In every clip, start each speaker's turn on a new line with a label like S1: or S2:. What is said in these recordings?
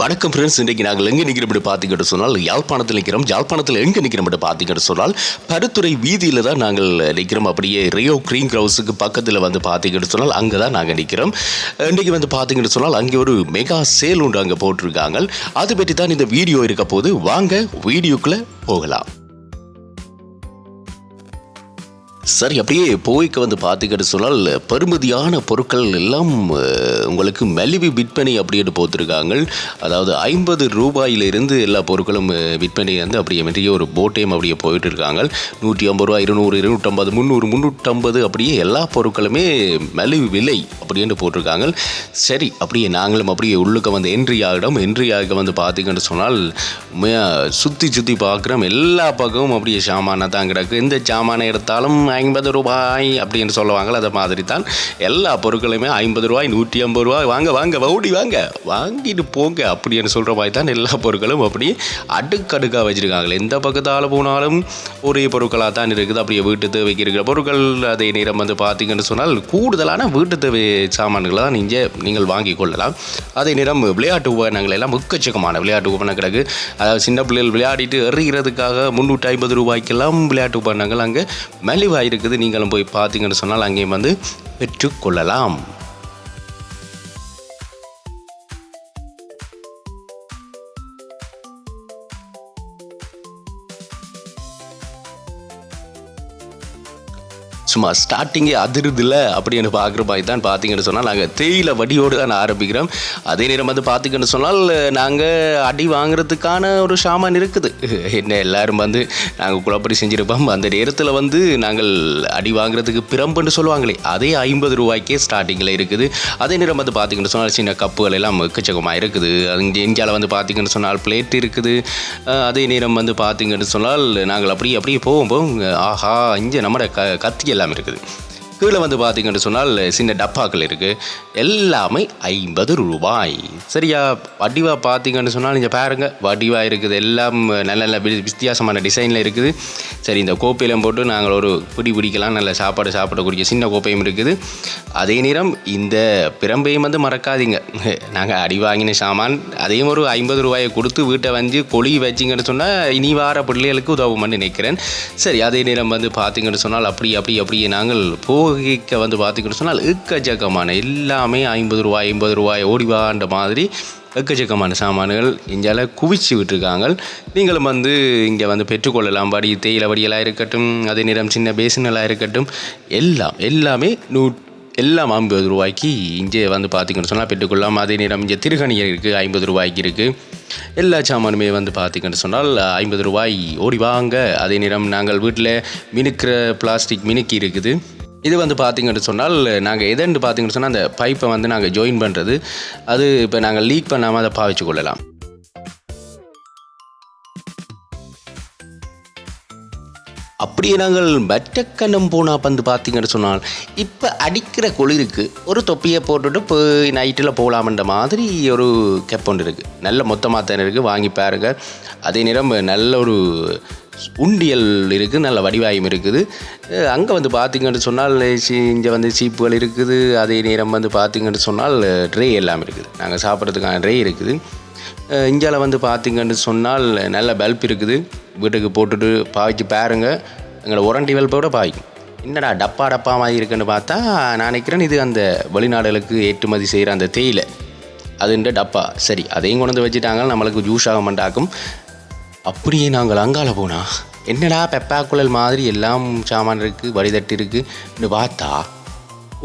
S1: வணக்கம் ஃப்ரெண்ட்ஸ் இன்றைக்கு நாங்கள் எங்கே நிற்கிறோம் பார்த்துக்கிட்டு சொன்னால் யாழ்ப்பாணத்தில் நிற்கிறோம். யாழ்ப்பாணத்தில் எங்கே நிற்கிறோம் பார்த்துக்கிட்டு சொன்னால் பருத்துறை வீதியில் தான் நாங்கள் நிற்கிறோம். அப்படியே ரியோ க்ரீன் ஹவுஸுக்கு பக்கத்தில் வந்து பார்த்துக்கிட்டு சொன்னால் அங்கே தான் நாங்கள் நிற்கிறோம். இன்றைக்கு வந்து பார்த்துக்கிட்டு சொன்னால் அங்கே ஒரு மெகா சேல் ஒன்று அங்கே போட்டிருக்காங்க. அது பற்றி தான் இந்த வீடியோ இருக்க போது வாங்க வீடியோக்குள்ளே போகலாம். சரி அப்படியே போய்க்கு வந்து பார்த்தீங்கன்னு சொன்னால் பெருமதியான பொருட்கள் எல்லாம் உங்களுக்கு மலிவு விற்பனை அப்படின்னு போத்திருக்காங்க அதாவது ஐம்பது ரூபாயிலிருந்து எல்லா பொருட்களும் விற்பனை வந்து அப்படியே மெரிய ஒரு போட்டையும் அப்படியே போயிட்டு இருக்காங்க நூற்றி ஐம்பது ரூபா இருநூறு இருநூற்றம்பது முந்நூறு முந்நூற்றம்பது அப்படியே எல்லா பொருட்களுமே மலிவு விலை அப்படின்னு போட்டிருக்காங்க சரி அப்படியே நாங்களும் அப்படியே உள்ளுக்க வந்து என்ட்ரி ஆகிடும் என்ட்ரி ஆக வந்து பார்த்தீங்கன்னு சொன்னால் சுற்றி சுற்றி பார்க்குறோம். எல்லா பக்கமும் அப்படியே சாமானாக தான் கிடக்கு. எந்த சாமானை எடுத்தாலும் ஐம்பது ரூபாய் அப்படின்னு சொல்லுவாங்களோ அதை மாதிரி தான் எல்லா பொருட்களுமே ஐம்பது ரூபாய் நூற்றி ஐம்பது ரூபாய். வாங்க வாங்க வவுடி வாங்க. வாங்கிட்டு போங்க அப்படின்னு சொல்கிற மாதிரி தான் எல்லா பொருட்களும் அப்படி அடுக்கடுக்காக வச்சுருக்காங்களே எந்த பக்கத்தால் போனாலும் ஒரே பொருட்களாக தான் இருக்குது. அப்படியே வீட்டு தேவைக்கு இருக்கிற பொருட்கள் அதே நேரம் வந்து பார்த்தீங்கன்னு சொன்னால் கூடுதலான வீட்டு தேவை சாமான்களை தான் நீங்கள் நீங்கள் வாங்கி கொள்ளலாம். அதே நேரம் விளையாட்டு உபகரணங்கள் எல்லாம் முக்கச்சக்கமான விளையாட்டு உபகரணம் கிடக்கு அதாவது சின்ன பிள்ளைகள் விளையாடிட்டு எறிகிறதுக்காக முந்நூற்றி ஐம்பது ரூபாய்க்கெல்லாம் விளையாட்டு உபகரணங்கள் அங்கே மலிவாக இருக்குது. நீங்களும் போய் பார்த்தீங்கன்னு சொன்னால் அங்கேயும் வந்து பெற்றுக்கொள்ளலாம். சும்மா ஸ்டார்டிங்கே அதிருதில்ல அப்படின்னு பார்க்குற மாதிரி தான் பார்த்தீங்கன்னு சொன்னால் நாங்கள் தேயிலை வடியோடு தான் ஆரம்பிக்கிறோம். அதே நேரம் வந்து பார்த்திங்கன்னு சொன்னால் நாங்கள் அடி வாங்குறதுக்கான ஒரு சாமான் இருக்குது. என்ன எல்லாரும் வந்து நாங்கள் குழப்படி செஞ்சுருப்போம். அந்த நேரத்தில் வந்து நாங்கள் அடி வாங்குறதுக்கு பிரம்புன்னு சொல்லுவாங்களே அதே ஐம்பது ரூபாய்க்கே ஸ்டார்டிங்கில் இருக்குது. அதே நேரம் வந்து பார்த்திங்கன்னு சொன்னால் சின்ன கப்புகள் எல்லாம் எக்கச்சக்கமாக இருக்குது. அங்கே இந்தியாவில் வந்து பார்த்திங்கன்னு சொன்னால் பிளேட் இருக்குது. அதே நேரம் வந்து பார்த்திங்கன்னு சொன்னால் நாங்கள் அப்படியே அப்படியே போவோம் போவோம். ஆஹா இங்கே நம்ம க கத்தி எல்லாம் இருக்குது. கீழே வந்து பார்த்தீங்கன்னு சொன்னால் சின்ன டப்பாக்கள் இருக்குது எல்லாமே ஐம்பது ரூபாய். சரியா? வடிவாக பார்த்தீங்கன்னு சொன்னால் இங்கே பாருங்கள் வடிவாக இருக்குது. எல்லாம் நல்ல நல்ல வி- வித்தியாசமான டிசைனில் இருக்குது. சரி இந்த கோப்பையிலும் போட்டு நாங்கள் ஒரு பிடி பிடிக்கலாம். நல்ல சாப்பாடு சாப்பிடக்கூடிய சின்ன கோப்பையும் இருக்குது. அதே நேரம் இந்த பிரம்பையும் வந்து மறக்காதீங்க. நாங்கள் அடி வாங்கின சாமான் அதையும் ஒரு ஐம்பது ரூபாயை கொடுத்து வீட்டை வந்து கொழி வச்சிங்கன்னு சொன்னால் இனி வார பிள்ளைகளுக்கு உதவும்னு நினைக்கிறேன். சரி அதே நேரம் வந்து பார்த்தீங்கன்னு சொன்னால் அப்படி அப்படி அப்படியே நாங்கள் போ போகிக்க வந்து பார்த்தீங்கன்னு சொன்னால் எக்கச்சக்கமான எல்லாமே ஐம்பது ரூபாய் ஐம்பது ரூபாய் ஓடிவான்ற மாதிரி எக்கச்சக்கமான சாமான்கள் இங்கால குவிச்சு விட்டுருக்காங்க. நீங்களும் வந்து இங்கே வந்து பெற்றுக்கொள்ளலாம். வடி தேயிலை வடிகளாக இருக்கட்டும் அதே நேரம் சின்ன பேசினலாக இருக்கட்டும் எல்லாம் எல்லாமே நூ எல்லாம் ஐம்பது ரூபாய்க்கு இங்கே வந்து பார்த்திங்கன்னு சொன்னால் பெற்றுக்கொள்ளலாம். அதே நேரம் இங்கே திருகணி இருக்குது ஐம்பது ரூபாய்க்கு இருக்குது எல்லா சாமானுமே வந்து பார்த்திங்கன்னு சொன்னால் ஐம்பது ரூபாய் ஓடி வாங்க அதே நேரம் நாங்கள் வீட்டில் மினுக்கிற பிளாஸ்டிக் மினுக்கி இருக்குது. இது வந்து பார்த்தீங்கன்னு சொன்னால் நாங்கள் எதன்னு பார்த்தீங்கன்னு சொன்னால் அந்த பைப்பை வந்து நாங்கள் ஜாயின் பண்ணுறது அது இப்போ நாங்கள் லீக் பண்ணாமல் அதை பாவிச்சு கொள்ளலாம். அப்படியே நாங்கள் மெட்டக்கண்ணம் போனால் வந்து பார்த்தீங்கன்னு சொன்னால் இப்போ அடிக்கிற குளிருக்கு ஒரு தொப்பியை போட்டுட்டு போய் நைட்டில் போகலாமன்ற மாதிரி ஒரு கெப் ஒன்று இருக்குது நல்ல மொத்தமாக தான் இருக்குது வாங்கி பாருங்கள் அதே நேரம் நல்ல ஒரு உண்டியல் இருக்குது நல்ல வடிவாயும் இருக்குது. அங்கே வந்து பார்த்தீங்கன்னு சொன்னால் இங்கே வந்து சீப்புகள் இருக்குது. அதே நேரம் வந்து பார்த்தீங்கன்னு சொன்னால் ட்ரே எல்லாம் இருக்குது. நாங்கள் சாப்பிட்றதுக்கான ட்ரே இருக்குது. இந்தியாவில் வந்து பார்த்தீங்கன்னு சொன்னால் நல்ல பல்ப் இருக்குது. வீட்டுக்கு போட்டுட்டு பாய்ச்சி பாருங்க. எங்களை உரண்டி பல்போட பாய்க்கும் என்னடா டப்பா டப்பா மாதிரி இருக்குன்னு பார்த்தா நான் நினைக்கிறேன் இது அந்த வெளிநாடுகளுக்கு ஏற்றுமதி செய்கிற அந்த தேயிலை. அதுன்ற டப்பா. சரி அதையும் கொண்டு வந்து வச்சுட்டாங்க நம்மளுக்கு ஜூஸ் ஆக மாட்டாக்கும். அப்படியே நாங்கள் அங்கால போனால் என்னடா பெப்பா குழல் மாதிரி எல்லாம் சாமான் இருக்குது வடிதட்டு இருக்குன்னு பார்த்தா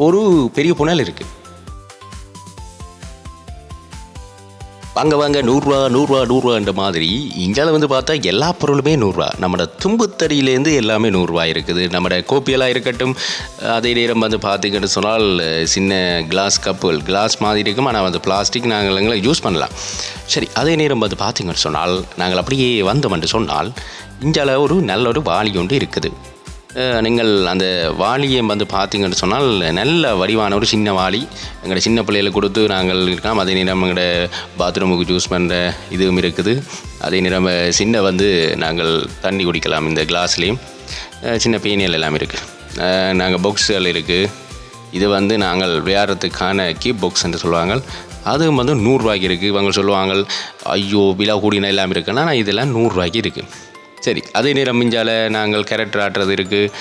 S1: ஒரு பெரிய புனல் இருக்குது வாங்க வாங்க நூறுரூவா நூறுரூவா நூறுரூவான்ற மாதிரி இந்தியாவில் வந்து பார்த்தா எல்லா பொருளுமே நூறுரூவா நம்மளோட தும்புத்தறியிலேருந்து எல்லாமே நூறுரூவா இருக்குது. நம்மளோட கோப்பியெல்லாம் இருக்கட்டும் அதே நேரம் வந்து பார்த்திங்கன்னு சொன்னால் சின்ன கிளாஸ் கப்புகள் கிளாஸ் மாதிரி இருக்கும். ஆனால் வந்து பிளாஸ்டிக் நாங்கள் எங்களை யூஸ் பண்ணலாம். சரி அதே நேரம் வந்து பார்த்திங்கன்னு சொன்னால் நாங்கள் அப்படியே வந்தோம் என்று சொன்னால் இங்கால ஒரு நல்ல ஒரு வாலி ஒன்று இருக்குது. நீங்கள் அந்த வாளியை வந்து பார்த்தீங்கன்னு சொன்னால் நல்ல வடிவான ஒரு சின்ன வாளி. எங்களோட சின்ன பிள்ளைகளுக்கு கொடுத்து நாங்கள் இருக்கலாம். அதே நேரம் எங்களோட பாத்ரூமுக்கு ஜூஸ் பண்ணுற இதுவும் இருக்குது. அதே நேரம் சின்ன வந்து நாங்கள் தண்ணி குடிக்கலாம் இந்த கிளாஸ்லேயும் சின்ன பேனியல் எல்லாம் இருக்குது நாங்கள் பாக்ஸுகள் இருக்குது இது வந்து நாங்கள் விளையாடுறதுக்கான கீப் பாக்ஸ் என்று சொல்லுவாங்க. அதுவும் வந்து நூறுரூவாய்க்கு இருக்குது இவங்க சொல்லுவாங்க ஐயோ விழா கூடினா எல்லாம் இருக்குன்னா இதெல்லாம் நூறுரூவாய்க்கு இருக்குது சரி அதே நேரம் மிஞ்சால நாங்கள் கேரக்டர் ஆட்டுறது இருக்குது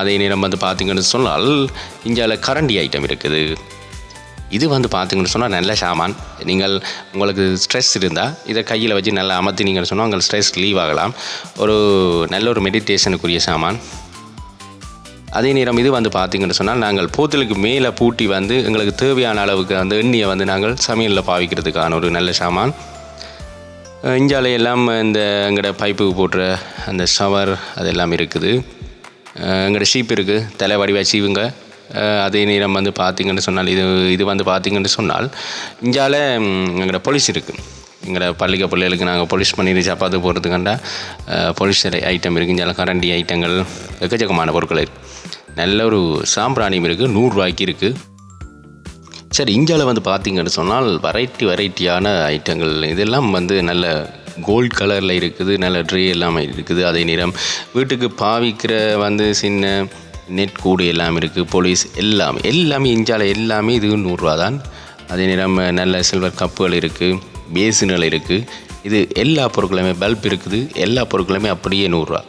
S1: அதே நேரம் வந்து பார்த்திங்கன்னு சொன்னால் இஞ்சால கரண்டி ஐட்டம் இருக்குது. இது வந்து பார்த்திங்கன்னு சொன்னால் நல்ல சாமான். நீங்கள் உங்களுக்கு ஸ்ட்ரெஸ் இருந்தால் இதை கையில் வச்சு நல்லா அமர்த்தினீங்கன்னு சொன்னால் உங்கள் ஸ்ட்ரெஸ் லீவ் ஆகலாம். ஒரு நல்ல ஒரு மெடிடேஷனுக்குரிய சாமான். அதே நேரம் இது வந்து பார்த்தீங்கன்னு சொன்னால் நாங்கள் போத்தலுக்கு மேலே பூட்டி வந்து எங்களுக்கு தேவையான அளவுக்கு அந்த எண்ணியை வந்து நாங்கள் சமையலில் பாவிக்கிறதுக்கான ஒரு நல்ல சாமான். இஞ்சாலை எல்லாம் இந்த எங்களோட பைப்புக்கு போட்டுற அந்த ஷவர் அதெல்லாம் இருக்குது. எங்களோட ஷீப் இருக்குது தலை வடிவா சீவுங்க அதே நேரம் வந்து பார்த்திங்கன்னு சொன்னால் இது இது வந்து பார்த்திங்கன்னு சொன்னால் இஞ்சால எங்களோட போலீஸ் இருக்குது எங்களோட பள்ளிக்க பிள்ளைகளுக்கு நாங்கள் போலீஸ் பண்ணி சப்பாத்து போகிறதுக்காண்டா போலீஸ் ஐட்டம் இருக்குது இஞ்சால கரண்டி ஐட்டங்கள் எக்கச்சக்கமான பொருட்கள் இருக்குது நல்ல ஒரு சாம்பிராணியம் இருக்குது நூறுரூவாய்க்கு இருக்குது சரி இந்தியாவில் வந்து பார்த்தீங்கன்னு சொன்னால் வெரைட்டி வெரைட்டியான ஐட்டங்கள். இதெல்லாம் வந்து நல்ல கோல்ட் கலரில் இருக்குது நல்ல ட்ரே எல்லாமே இருக்குது. அதே நேரம் வீட்டுக்கு பாவிக்கிற வந்து சின்ன நெட் கூடு எல்லாம் இருக்குது போலீஸ் எல்லாமே. எல்லாமே இந்தியாவில் எல்லாமே இது நூறுரூவா தான். அதே நேரம் நல்ல சில்வர் கப்புகள் இருக்குது பேசின்கள் இருக்குது இது எல்லா பொருட்களுமே பல்ப் இருக்குது எல்லா பொருட்களுமே அப்படியே நூறுரூவா.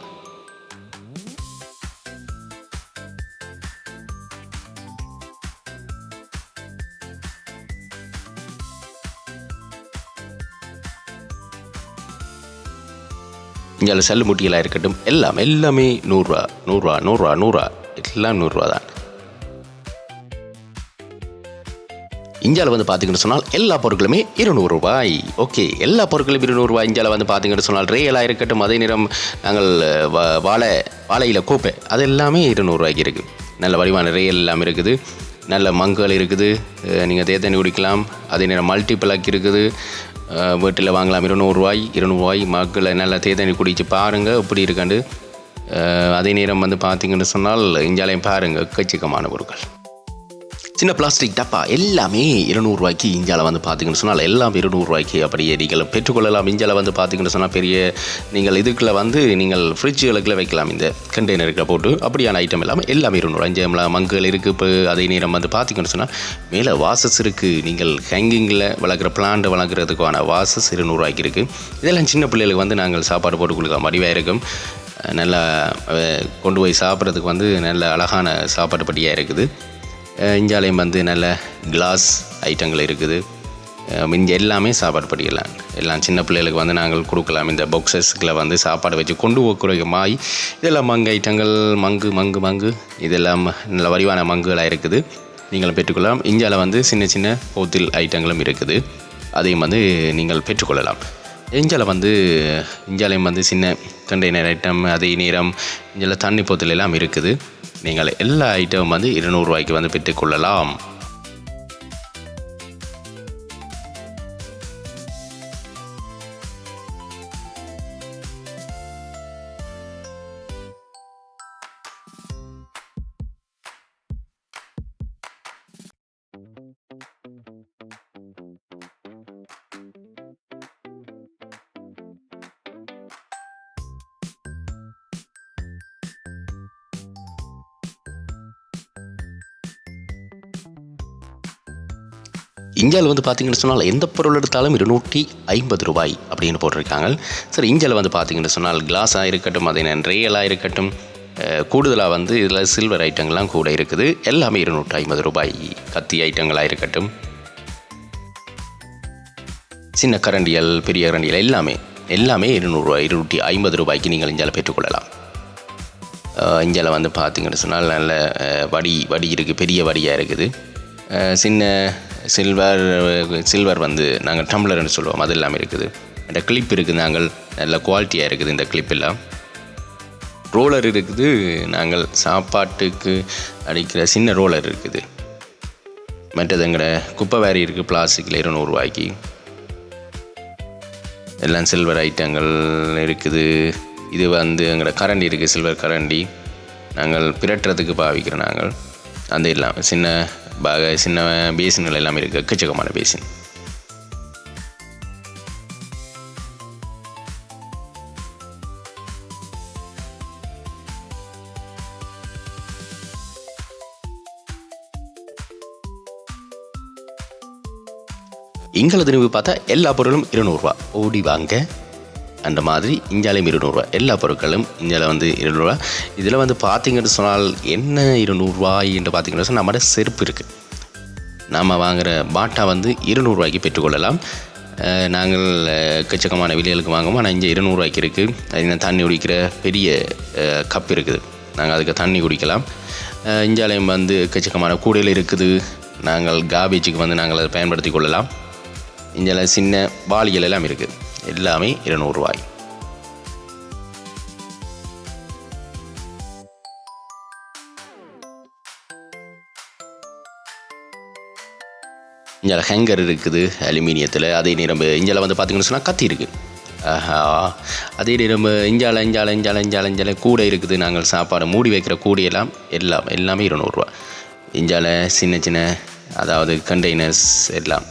S1: இங்கே செல்லு முட்டிகளாக இருக்கட்டும் எல்லாம் எல்லாமே நூறுரூவா நூறுரூவா நூறுரூவா நூறுரூவா. எல்லாம் நூறுரூவா தான். இந்தியாவில் வந்து பார்த்தீங்கன்னு சொன்னால் எல்லா பொருட்களுமே இருநூறு ரூபாய் ஓகே எல்லா பொருட்களும் இருநூறு ரூபாய் இந்தியாவில் வந்து பார்த்தீங்கன்னு சொன்னால் ரேயலாக இருக்கட்டும் அதே நேரம் நாங்கள் வாழை வாழையில் கோப்பை அது எல்லாமே இருநூறுவாய்க்கு இருக்குது. நல்ல வடிவான ரேயல் எல்லாம் இருக்குது. நல்ல மங்குகள் இருக்குது. நீங்கள் தேத்தண்ணி குடிக்கலாம். அதே நேரம் மல்டிபிளாக் இருக்குது. வீட்டில் வாங்கலாம். இருநூறுவாய் இருநூறுவாய் மக்களை நல்லா தேதனி குடித்து பாருங்கள் எப்படி இருக்காண்டு அதே நேரம் வந்து பார்த்தீங்கன்னு சொன்னால் இஞ்சாலையும் பாருங்கள் எக்கச்சக்கமான பொருட்கள். சின்ன பிளாஸ்டிக் டப்பா எல்லாமே இருநூறுவாய்க்கு இந்தியாவில் வந்து பார்த்தீங்கன்னு சொன்னால் எல்லாம் இருநூறுவாய்க்கு அப்படியே நீங்கள் பெற்றுக்கொள்ளலாம். இந்தியாவில் வந்து பார்த்தீங்கன்னு சொன்னால் பெரிய நீங்கள் இதுக்குள்ள வந்து நீங்கள் ஃப்ரிட்ஜுகளுக்குள்ள வைக்கலாம். இந்த கண்டெய்னருக்குள்ள போட்டு அப்படியான ஐட்டம் எல்லாமே எல்லாமே இருநூறு. அஞ்சு மங்குகள் இருக்குது இப்போ அதே நேரம் வந்து பார்த்தீங்கன்னு சொன்னால் மேலே வாசஸ் இருக்குது நீங்கள் ஹேங்கிங்கில் வளர்க்குற பிளான்ட் வளர்க்குறதுக்கான வாசஸ் இருநூறுவாய்க்கு இருக்குது இதெல்லாம் சின்ன பிள்ளைகளுக்கு வந்து நாங்கள் சாப்பாடு போட்டு கொடுக்கலாம் வடிவாக இருக்கும். நல்லா கொண்டு போய் சாப்பிட்றதுக்கு வந்து நல்ல அழகான சாப்பாடு பட்டியாக இருக்குது. இஞ்சாலையும் வந்து நல்ல கிளாஸ் ஐட்டங்கள் இருக்குது. இங்கே எல்லாமே சாப்பாடு படிக்கலாம் எல்லாம் சின்ன பிள்ளைகளுக்கு வந்து நாங்கள் கொடுக்கலாம். இந்த பாக்ஸஸ்களை வந்து சாப்பாடு வச்சு கொண்டு போக்குற இதெல்லாம் மங்கு ஐட்டங்கள் மங்கு மங்கு மங்கு. இதெல்லாம் நல்ல வரிவான மங்குகளாக இருக்குது. நீங்கள் பெற்றுக்கொள்ளலாம். இந்தியாவில் வந்து சின்ன சின்ன போத்தில் ஐட்டங்களும் இருக்குது. அதையும் வந்து நீங்கள் பெற்றுக்கொள்ளலாம். இந்தியாவில் வந்து இஞ்சாலையும் வந்து சின்ன கண்டெய்னர் ஐட்டம் அதே நேரம் இஞ்சால தண்ணி போத்தல் எல்லாம் இருக்குது. நீங்கள் எல்லா ஐட்டமும் வந்து இருநூறுவாய்க்கு வந்து பெற்றுக்கொள்ளலாம் இந்தியாவில் வந்து பார்த்தீங்கன்னு சொன்னால் எந்த பொருள் எடுத்தாலும் இருநூற்றி ஐம்பது ரூபாய் அப்படின்னு போட்டிருக்காங்க. சரி இந்தியாவில் வந்து பார்த்தீங்கன்னு சொன்னால் கிளாஸாக இருக்கட்டும் அதே நேரம் ரேயலாக இருக்கட்டும் கூடுதலாக வந்து இதில் சில்வர் ஐட்டங்கள்லாம் கூட இருக்குது. எல்லாமே இருநூற்றி ஐம்பது ரூபாய் கத்தி ஐட்டங்களாக இருக்கட்டும். சின்ன கரண்டியல் பெரிய கரண்டியல் எல்லாமே எல்லாமே இருநூறுவா இருநூற்றி ஐம்பது ரூபாய்க்கு நீங்கள் இந்தியாவில் பெற்றுக்கொள்ளலாம். அஹ் இந்தியாவில் வந்து பார்த்தீங்கன்னு சொன்னால் நல்ல வடி வடி இருக்குது பெரிய வடியாக இருக்குது. சின்ன சில்வர் சில்வர் வந்து நாங்கள் டம்ளர்னு சொல்லுவோம். அது எல்லாமே இருக்குது. இந்த கிளிப் இருக்குது. நாங்கள் நல்ல குவாலிட்டியாக இருக்குது இந்த கிளிப் எல்லாம். ரோலர் இருக்குது. நாங்கள் சாப்பாட்டுக்கு அடிக்கிற சின்ன ரோலர் இருக்குது. மற்றது எங்கட குப்பை வேறி இருக்குது பிளாஸ்டிக்கில் இருநூறுவாய்க்கு எல்லாம் சில்வர் ஐட்டங்கள் இருக்குது. இது வந்து எங்களோட கரண்டி இருக்குது சில்வர் கரண்டி. நாங்கள் பிரட்டுறதுக்கு பாவிக்கிறோம் நாங்கள். அந்த எல்லாம் சின்ன சின்ன பேசின்கள் எல்லாமே இருக்குது எக்கச்சக்கமான பேசின். எங்களை திரும்பி பார்த்தா எல்லா பொருளும் இருநூறுவா ஓடி வாங்க. அந்த மாதிரி இஞ்சாலையும் இருநூறுவா. எல்லா பொருட்களும் இஞ்சால வந்து இருநூறுவா. இதில் வந்து பார்த்தீங்கன்னு சொன்னால் என்ன இருநூறுவா என்று பார்த்தீங்கன்னு சொன்னால் நம்மளோட செருப்பு இருக்குது நாம் வாங்குகிற பாட்டா வந்து இருநூறுவாய்க்கு பெற்றுக்கொள்ளலாம். நாங்கள் கச்சக்கமான எக்கச்சக்கமான விலைகளுக்கு வாங்குவோம். ஆனால் இங்கே இருநூறுவாய்க்கு இருக்குது அது தண்ணி குடிக்கிற பெரிய கப் இருக்குது. நாங்கள் அதுக்கு தண்ணி குடிக்கலாம். இஞ்சாலையும் இஞ்சாலயம் வந்து எக்கச்சக்கமான கூடையில் இருக்குது. நாங்கள் காபேஜுக்கு வந்து நாங்கள் அதை பயன்படுத்தி கொள்ளலாம். இஞ்சால சின்ன வாளிகள் எல்லாம் இருக்குது எல்லாமே இருநூறுவாய். இங்கே ஹேங்கர் இருக்குது அலுமினியத்தில். அதே நேரம் இஞ்சால வந்து பார்த்திங்கன்னு சொன்னால் கத்தி இருக்குது ஆஹா. அதே நேரம் இஞ்சால இஞ்சால இஞ்சால இஞ்சால இஞ்சால கூடை இருக்குது. நாங்கள் சாப்பாடு மூடி வைக்கிற கூடையெல்லாம் எல்லாம் எல்லாமே இருநூறுவா. இஞ்சால சின்ன சின்ன அதாவது கண்டெய்னர்ஸ் எல்லாம்.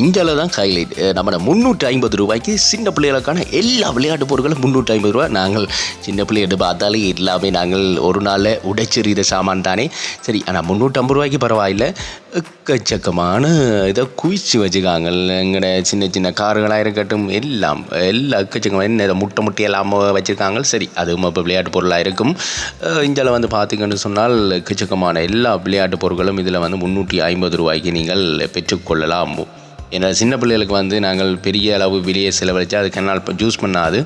S1: இந்தியாவில் தான் ஹைலைட் நம்ம முந்நூற்றி ஐம்பது ரூபாய்க்கு சின்ன பிள்ளைகளுக்கான எல்லா விளையாட்டு பொருட்களும் முந்நூற்றி ஐம்பது ரூபா. நாங்கள் சின்ன பிள்ளைகிட்ட பார்த்தாலே எல்லாமே நாங்கள் ஒரு நாளில் உடைச்செறிகிற சாமான் தானே. சரி ஆனால் முந்நூற்றம்பது ரூபாய்க்கு பரவாயில்லை. எக்கச்சக்கமான இதை குவிச்சு வச்சுக்காங்க எங்கட சின்ன சின்ன கார்களாக இருக்கட்டும் எல்லாம் எல்லா எக்கச்சக்கமான என்ன முட்டை முட்டை எல்லாம் வச்சுருக்காங்க சரி அதுவும் இப்போ விளையாட்டு பொருளாக இருக்கும். இந்தியாவில் வந்து பார்த்தீங்கன்னு சொன்னால் எக்கச்சக்கமான எல்லா விளையாட்டு பொருட்களும் இதில் வந்து முந்நூற்றி ஐம்பது ரூபாய்க்கு நீங்கள் பெற்றுக்கொள்ளலாம் ஏன்னா சின்ன பிள்ளைகளுக்கு வந்து நாங்கள் பெரிய அளவு வெளியே செலவழித்து அதுக்கு என்னால் இப்போ ஜூஸ் பண்ணாது.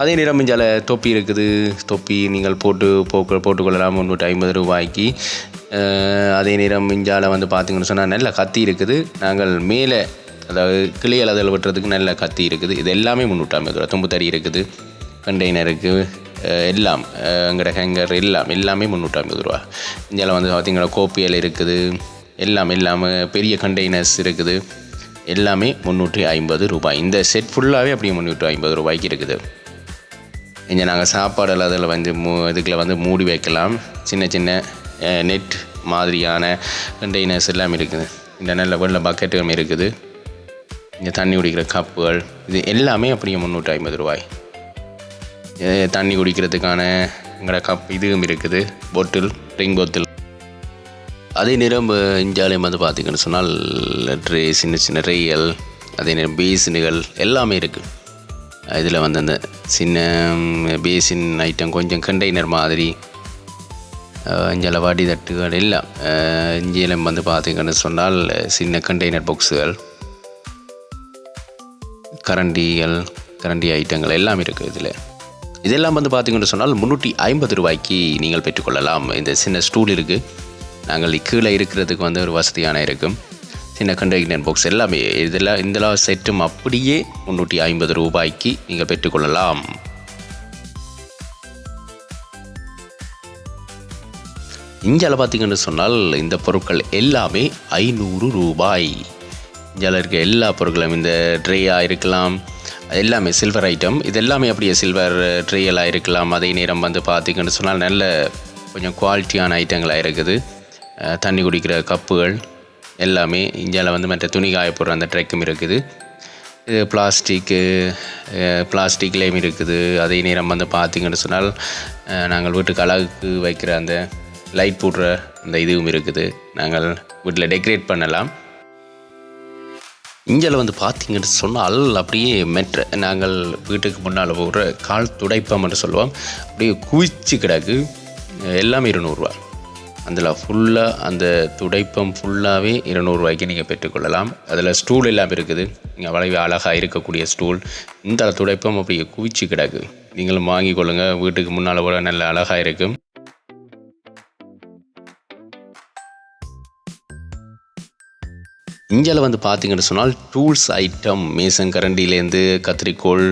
S1: அதே நேரம் இஞ்சால தொப்பி இருக்குது. தொப்பி நீங்கள் போட்டு போக்கு போட்டுக்கொள்ளலாம். முந்நூற்றி ஐம்பது ரூபாய்க்கு. அதே நேரம் இஞ்சால வந்து பார்த்திங்கன்னு சொன்னால் நல்ல கத்தி இருக்குது. நாங்கள் மேலே அதாவது கிளி அதில் வெட்டுறதுக்கு நல்ல கத்தி இருக்குது. இது எல்லாமே முந்நூற்றி ஐம்பது ரூபா. தும்பு தறி இருக்குது கண்டெய்னர் இருக்குது எல்லாம். எங்கட ஹேங்கர் எல்லாம். எல்லாமே முந்நூற்றி ஐம்பது ரூபா. இந்தியாவில் வந்து பார்த்திங்கன்னா கோப்பியல் இருக்குது. எல்லாம் எல்லாமே. பெரிய கண்டெய்னர்ஸ் இருக்குது. எல்லாமே முந்நூற்றி ஐம்பது ரூபாய். இந்த செட் ஃபுல்லாகவே அப்படியே முந்நூற்றி ஐம்பது ரூபாய்க்கு இருக்குது. இங்கே நாங்கள் சாப்பாடு அதில் வந்து மூ இதுக்குள்ள வந்து மூடி வைக்கலாம். சின்ன சின்ன நெட் மாதிரியான கண்டெய்னர்ஸ் எல்லாம் இருக்குது. இந்த நல்ல வெள்ள பக்கெட்டும் இருக்குது. இங்கே தண்ணி குடிக்கிற கப்புகள் இது எல்லாமே அப்படியே முந்நூற்றி ஐம்பது ரூபாய். தண்ணி குடிக்கிறதுக்கான எங்களோட கப் இதுவும் இருக்குது. பொட்டில் ரிங் பொத்தில் அதே நேரம் இந்தியாவிலையும் வந்து பார்த்திங்கன்னு சொன்னால் ட்ரே சின்ன சின்ன ரயில் அதே நேரம் பேசின்கள் எல்லாமே இருக்குது இதில் வந்து அந்த சின்ன பேசின் ஐட்டம் கொஞ்சம் கண்டெய்னர் மாதிரி இஞ்சால வாடி தட்டுகள் எல்லாம் இஞ்சியிலும் வந்து பார்த்திங்கன்னு சொன்னால் சின்ன கண்டெய்னர் பாக்ஸுகள் கரண்டிகள் கரண்டி ஐட்டங்கள் எல்லாம் இருக்குது இதில். இதெல்லாம் வந்து பார்த்திங்கன்னு சொன்னால் முந்நூற்றி ஐம்பது ரூபாய்க்கு நீங்கள் பெற்றுக்கொள்ளலாம். இந்த சின்ன ஸ்டூல் இருக்குது நாங்கள் கீழே இருக்கிறதுக்கு வந்து ஒரு வசதியான இருக்கும். சின்ன கண்டெய்னர் பாக்ஸ் எல்லாமே இதெல்லாம் இதெல்லாம் செட்டும் அப்படியே முந்நூற்றி ஐம்பது ரூபாய்க்கு நீங்கள் பெற்றுக்கொள்ளலாம். இந்தியாவில் பார்த்தீங்கன்னு சொன்னால் இந்த பொருட்கள் எல்லாமே ஐநூறு ரூபாய். இந்தியாவில் இருக்க எல்லா பொருட்களும் இந்த ட்ரேயாக இருக்கலாம் எல்லாமே சில்வர் ஐட்டம் இது எல்லாமே அப்படியே சில்வர் ட்ரேயலாக இருக்கலாம். அதே நேரம் வந்து பார்த்திங்கன்னு சொன்னால் நல்ல கொஞ்சம் குவாலிட்டியான ஐட்டங்களாக இருக்குது. தண்ணி குடிக்கிற கப்புகள் எல்லாமே இந்தியாவில் வந்து மற்ற துணி காய போடுற அந்த ட்ரெக்கும் இருக்குது. இது பிளாஸ்டிக்கு பிளாஸ்டிக்லேயும் இருக்குது. அதே நேரம் வந்து பார்த்திங்கன்னு சொன்னால் நாங்கள் வீட்டுக்கு அழகுக்கு வைக்கிற அந்த லைட் போடுற அந்த இதுவும் இருக்குது. நாங்கள் வீட்டில் டெக்கரேட் பண்ணலாம். இந்தியாவில் வந்து பார்த்தீங்கன்னு சொன்னால் அப்படியே மெட்ர நாங்கள் வீட்டுக்கு முன்னால் போடுற கால் துடைப்பம் என்று சொல்லுவோம். அப்படியே குவிச்சு கிடக்கு. எல்லாமே இருநூறுவா அதில் ஃபுல்லாக அந்த துடைப்பம் ஃபுல்லாகவே இருநூறுவாய்க்கு நீங்கள் பெற்றுக்கொள்ளலாம். அதில் ஸ்டூல் எல்லாம் இருக்குது. நீங்கள் வளைவு அழகாக இருக்கக்கூடிய ஸ்டூல் இந்த துடைப்பம் அப்படியே குவிச்சு கிடக்கு. நீங்களும் வாங்கி கொள்ளுங்கள் வீட்டுக்கு முன்னால் கூட நல்ல அழகாக இருக்கும் இந்தியாவில் வந்து பார்த்தீங்கன்னு சொன்னால் டூல்ஸ் ஐட்டம் மேசன் கரண்டிலேருந்து கத்திரிக்கோள்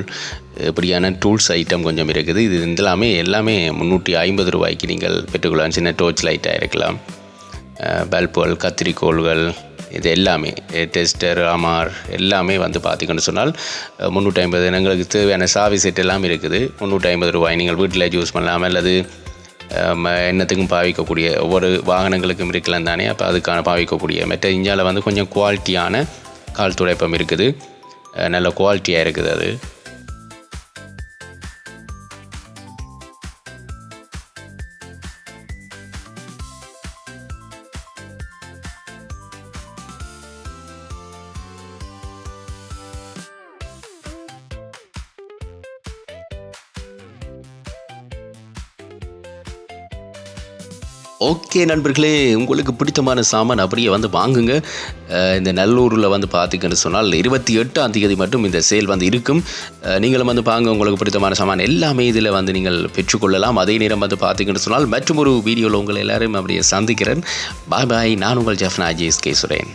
S1: இப்படியான டூல்ஸ் ஐட்டம் கொஞ்சம் இருக்குது. இது எல்லாமே எல்லாமே முந்நூற்றி ஐம்பது ரூபாய்க்கு நீங்கள் பெற்றுக்கொள்ளலாம். சின்ன டோர்ச் லைட்டாக இருக்கலாம். பல்புகள் கத்திரிக்கோள்கள் இது எல்லாமே. டெஸ்டர் அமார் எல்லாமே வந்து பார்த்திங்கன்னு சொன்னால் முந்நூற்றி ஐம்பது எங்களுக்கு தேவையான சாவி செட் எல்லாம் இருக்குது. முந்நூற்றி ஐம்பது ரூபாய் நீங்கள் வீட்டில் யூஸ் பண்ணலாம். அல்லது ம- என்னத்துக்கும் பாவிக்கக்கூடிய ஒவ்வொரு வாகனங்களுக்கும் இருக்கலாம் தானே. அப்போ அதுக்கான பாவிக்கக்கூடிய மற்ற இந்தியாவில் வந்து கொஞ்சம் குவாலிட்டியான கால் துடைப்பம் இருக்குது. நல்ல குவாலிட்டியாக இருக்குது அது. ஓகே நண்பர்களே உங்களுக்கு பிடித்தமான சாமான் அப்படியே வந்து வாங்குங்க. இந்த நல்லூரில் வந்து பார்த்திங்கன்னு சொன்னால் இருபத்தி எட்டாம் தேதி மட்டும் இந்த சேல் வந்து இருக்கும். நீங்களும் வந்து பாங்க உங்களுக்கு பிடித்தமான சாமான் எல்லாமே இதில் வந்து நீங்கள் பெற்றுக்கொள்ளலாம். அதே நேரம் வந்து பார்த்திங்கன்னு சொன்னால் மற்றும் ஒரு வீடியோவில் உங்களை எல்லோரும் அப்படியே சந்திக்கிறேன். பாய் பாய் நான் உங்கள் ஜெஃப்னா ஜேஎஸ் கே சுரேன்.